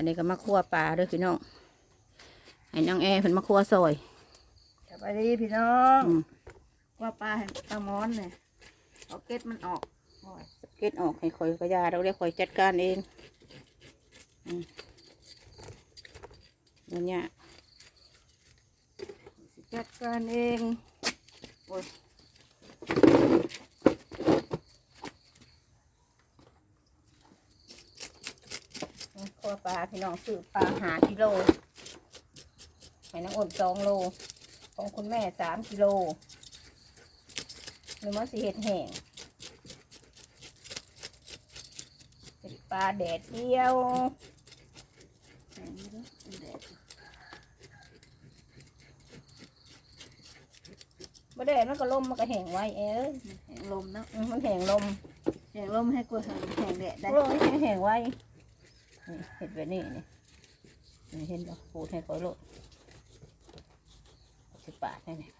วันนี้ก็มาคั่วปลาเด้วยพี่น้องให้น้องแอร์เพิ่นมาคั่วซอยสบายดีพี่น้องอืมว่าปลาเห็นปลามอนเนี่ยเอาเก็ดมันออกโอ้ยเก็ดออกให้คอยกระยาเราเรียกคอยจัดการเองอืมนั่นเนี่ยสิจัดการเองโอ้ย คั่วป ลาพี่น้องซื้อปลาหากิโลให้น้องอดสองโล ของคุณแม่สามกิโลหรือว่าสีเห็ดแห้งเป็นปลาแดดเดียวแข็งอยู่เด้อเป็นแดดบ่ได้มันก็ล่มมันก็แห้งไว้เอ้ยแห้งลมเนาะอืมมันแห้งลมแห้งลมให้กลัวแห้งแห้งแดดได้ลมมันแห้งไว้ นี่เห็ดแบบนี้นี่นี่เห็นบ่ปูดให้คอยโลดสิบบาทแน่นี่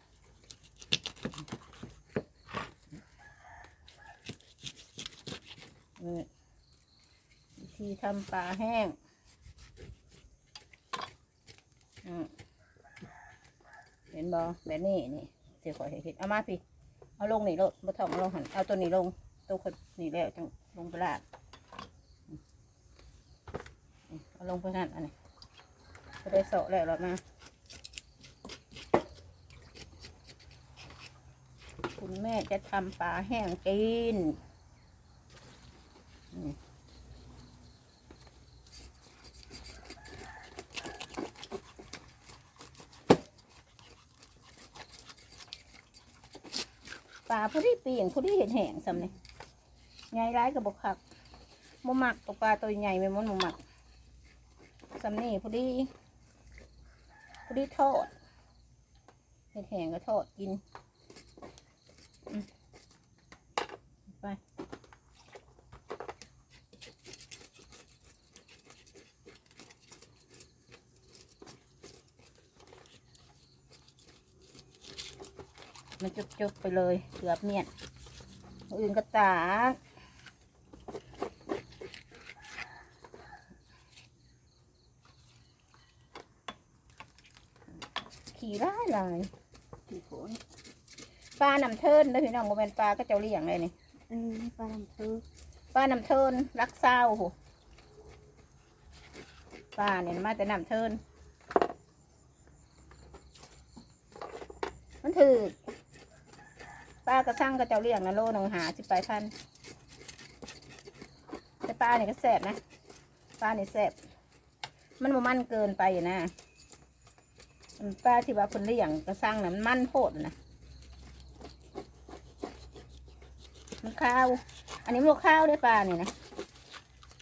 นี่วิธีทำปลาแห้งอืมเห็นบ่แบบนี้นี่เดี๋ยวคอยให้เห็นเอามาพี่ เอาลงนี่โลดบ่ต้องเอาลงหันเอาตัวนี้ลงตัวคนนี่แล้วจังลงไปลาดอืมอืม เอาลงไปนั่นอันนี้ก็ได้โสะแล้วหรอมาคุณแม่จะทำปลาแห้งกินปลาผู้ที่ปีงผู้ที่เห็นแห้งสำเนี่ยใหญ่ร้ายกับบกคักบ่มักตกปลาตัวใหญ่ไม่มันบ่มัก สำนี่ผู้ที่ผู้ที่ทอดเห็ดแห้งก็ทอดกินไปมันจุกๆไปเลยเกือบเมียนออื่นก็ตาก ขี่ร้ายลายกี่โขนปลาน้ำเทินเด้อพี่น้องโมเป็นปลาก็เจ้าเลี้ยงเลยนี่เออนี่ปลาลำพึกปลาน้ำเทินรักเศร้าโหปลาเนี่ยมาแต่น้ำเทินมันถือปลากระซังก็เจ้าเลี้ยงนะโลหนึ่งหาสิบปลายพันแต่ปลาเนี่ยก็แสบนะปลาเนี่ยแสบมันบ่มันเกินไปอะนะอัน ปลาที่ว่าคนเลี้ยงกระซังน่ะมันมันโพดนะมันข้าว อันนี้มันข้าวได้ปลาเนี่ยนะ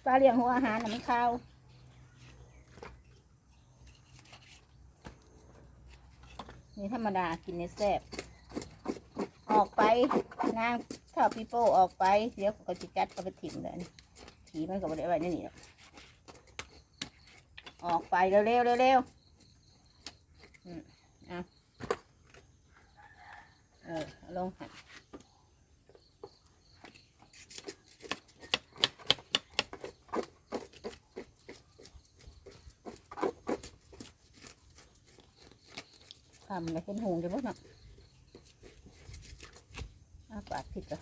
ปลาเลี้ยงหัวอาหารน่ะมันข้าวนี่ธรรมดากินในแซ่บออกไปนางถ้าปีโป้ออกไปเดี๋ยวก็จิจัดก็ไปถิ่มเลยนี่ผีมันก็บ่ได้ไว้ในนี่หรอกออกไปเร็วๆเร็วๆ อืมเอาเออลงหันทำเลยเป็นหงจะบ่เนาะอาปากผิดเหรอ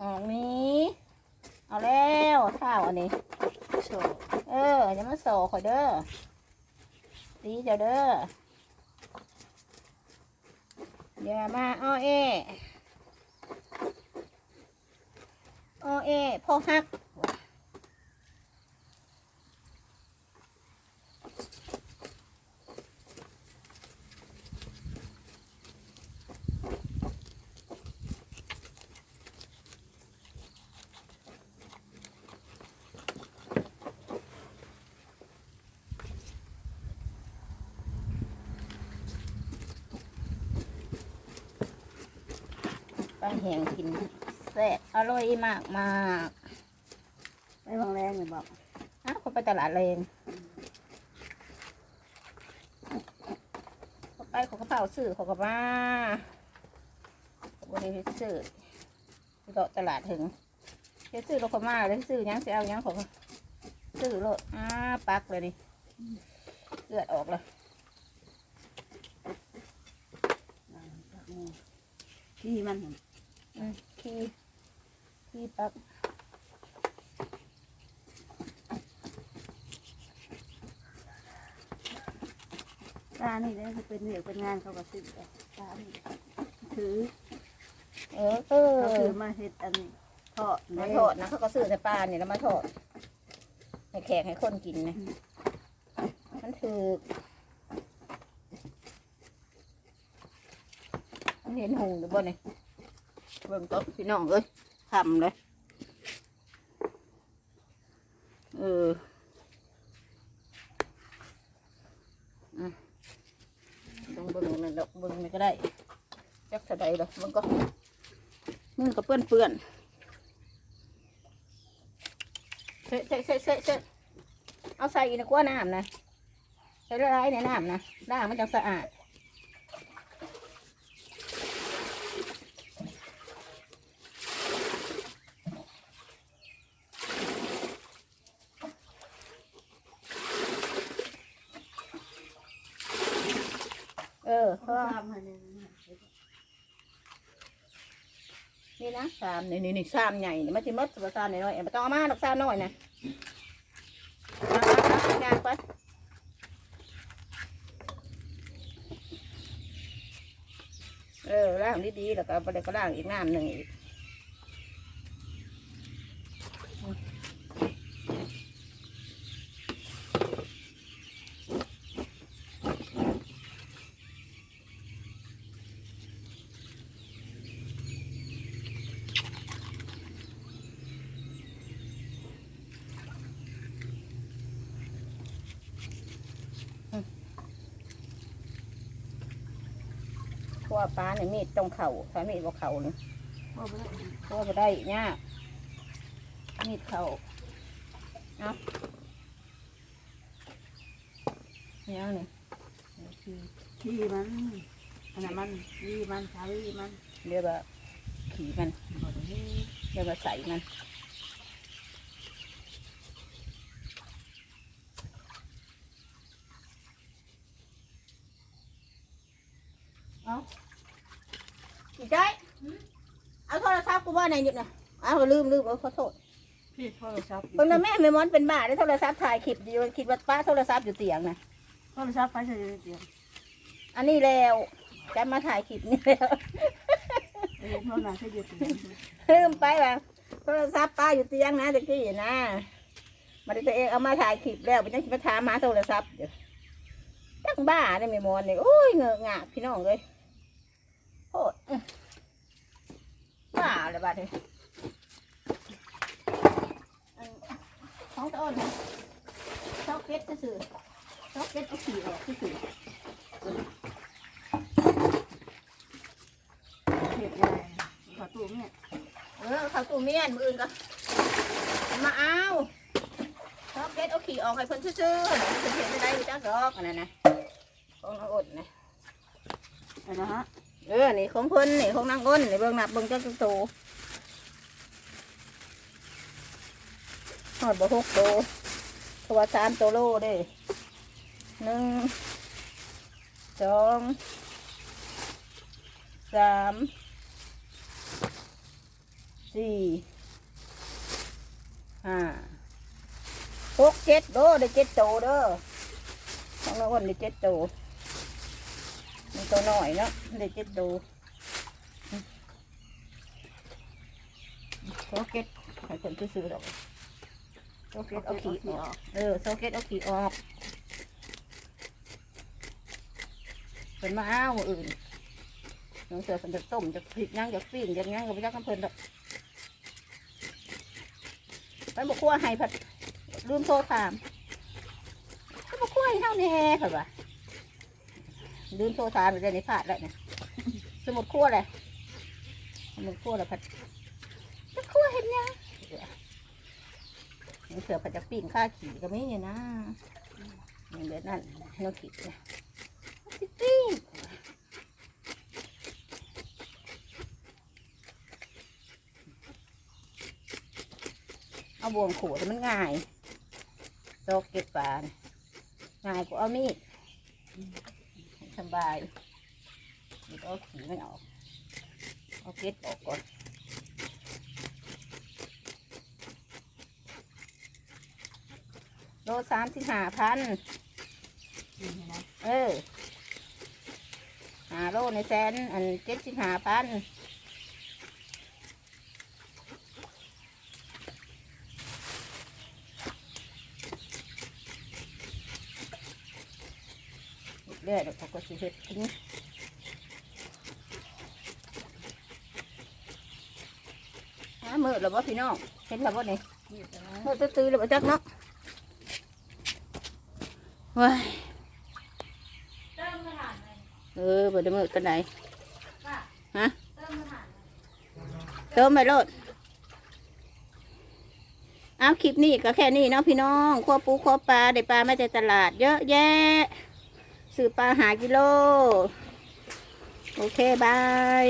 ออกนี้เอาแล้วข้าวอันนี้ โชว์ เอออย่ามา โสขอยเด้อดีเจ้าเด้ออย่ามาอ้อเออ้อเอพ่อฮัก ปลาแห้งกินแซ่บอร่อยมากมากไปบางแรงเลยบอกๆอ้าวคนไปตลาดเลงไปเขาก็เผาซื้อเขาก็มาวันนี้ไปซื้อไปเดาะตลาดถึงไปซื้อเราก็มาเลยซื้อหยังสิเอาหยังเขาก็ซื้อโลดอ้าปักเลยนี่เลือดออกเลยที่มัน หั่นอืมขี้ขี้ปักตานี่เนี่ยจะเป็นเหนียวเป็นงานเขาก็ซื้อเอาตานี่ถือเออเออเขาถือมาเฮ็ดอันนี้ทอดมาทอดนะเขาก็ซื้อแต่ปลาเนี่ยแล้วมาทอดให้แขกให้คนกินนะมันถือมันเห็นหงหรือบ่เนี่ย บิ่งโต๊ะพี่น้องเอ้ยทำเลยเออต้องเบิ่งนั่นดอกเบิ่งนี่ก็ได้จักเท่าใดดอกมันก็มันก็เปื้อนเปื้อนเสะเสะเสะเสะเสะเอาใส่อีกนกว่าน้ำนะใส่ละลายในน้ำนะล้างมันจะสะอาด เออเพราะว่านี่นะสามนี่นี่นี่สามใหญ่นี่มันจะมดตัวสามหน่อยๆเอ็มต้องเอามาดอกสามหน่อยนะเออางานไปเออล่างดีๆแล้วก็ไปเดี๋ยวก็ล่างอีกน้ำหนึ่งอีก ราะว่าปลาเนี่ยมีดตรงเข่าถ้ามีดว่าเข่าเนี่ยบ่บ่ได้เพราะว่าบ่ได้เนี่ยากมีดเข่าเอาเนี่ยนี่ที่มันอันนั้นมันที่มันใช้มันเรียกว่าขี่มันบ่ได้เรียกว่าใส่มัน เอาอีกได้เอาโทรศัพท์กูว่าไหนหยุดนะเอาลืมลืมเอาขอโทษพี่โทรศัพท์เพิ่งนะแม่แม่มอนเป็นบ้าได้โทรศัพท์ถ่ายคลิปอยู่คิดว่าป้าโทรศัพท์อยู่เตียงนะโทรศัพท์ไปใส่เตียง อันนี้แล้วจะมาถ่ายคลิปนี่แล้วเออโทรศัพท์ใส่อยู่เตียงลืมไปว่าโทรศัพท์ป้าอยู่เตียงนะตะกี้นะมาได้ตัวเองเอามาถ่ายคลิปแล้วเป็นยังคิดมาถามหาโทรศัพท์อยู่ตั้งบ้าได้แม่มอนเนี่ยโอ้ยเงอะงะพี่น้องเลย โอ้ยอื้าเลยบ้าเลยอันของต้นช็อกเก็ตก็คือช็อกเก็ตเอาขี่ออกก็คือเฮ็ดยังไงขอตูเนี่ยเออเขาตู้เมียนมืออื่นก็มาเอาชอบเก็ตเอาขี่ออกให้เพิ่นซื่อๆเพิ่นเห็นได้ไม่จ้าดอกอันนั้นนะของนาอดนะอันนะฮะ เออ นี่ของเพิ่นนี่ของนางอ้นนี่เบิ่งนับเบิ่งจักโตหอดบ่หกโตเพราะว่าสามโตโลเด้หนึ่งสองสามสี่ห้าหกเจ็ดโตได้เจ็ดโตเด้อของนางอ้นได้เจ็ดโต มันตัวหน่อยเนาะได้เจ็ดโตโซเก็ตให้คนซื้อๆดอกโซเก็ตเอาขี้ออก เออโซเก็ตเอาขี้ออกเป็นมาอ้าวอื่นน้องเสือเป็นจะต้มจะพริกย่างจะปิ้งจะย่างกับไปจักน้ำเพลินดอกไปบอกขั้วให้ผัดลืมโทรถามไปบอกขั้วให้เท่าแน่ค่ะว่ะ ลืมโทรทานไปเลยในผาดแล้วเนี่ยสมุดขั้วเลยสมุดขั้วเลยผัดจะขั้วเห็นยังเสือผัดจะปิ้งข้าขี่ก็ไม่เนี่ยนะอย่างเดี๋ยวนั่นน้องขี่เนี่ยปิ้งเอาบ่วงขูดมันง่ายโกเก็บปานง่ายกว่าเอามีด บายเดี๋ยวเอาขีมันออก เอาเก็ดออกก่อนโลสามสิบห้าพันนี่นะเออหาโลในแสนอันเจ็ดสิบห้าพัน รื่อยๆเดี๋ยวเขาก็สิเฮ็ดกินหามือหรือว่พี่น้องเห็นหรือว่าเนี่ยนี่แต่ว่ามือตื้อๆหรือว่จักเนาะว้ายเออบ่ได้มือกันไหนฮะเติมกระถางเลยเติมไปโลดเอาคลิปนี้ก็แค่นี้เนาะพี่น้องขั้วปูขั้วปลาได้ปลามาจากตลาดเยอะแยะ ซื้อปลาหากิโล โอเค บาย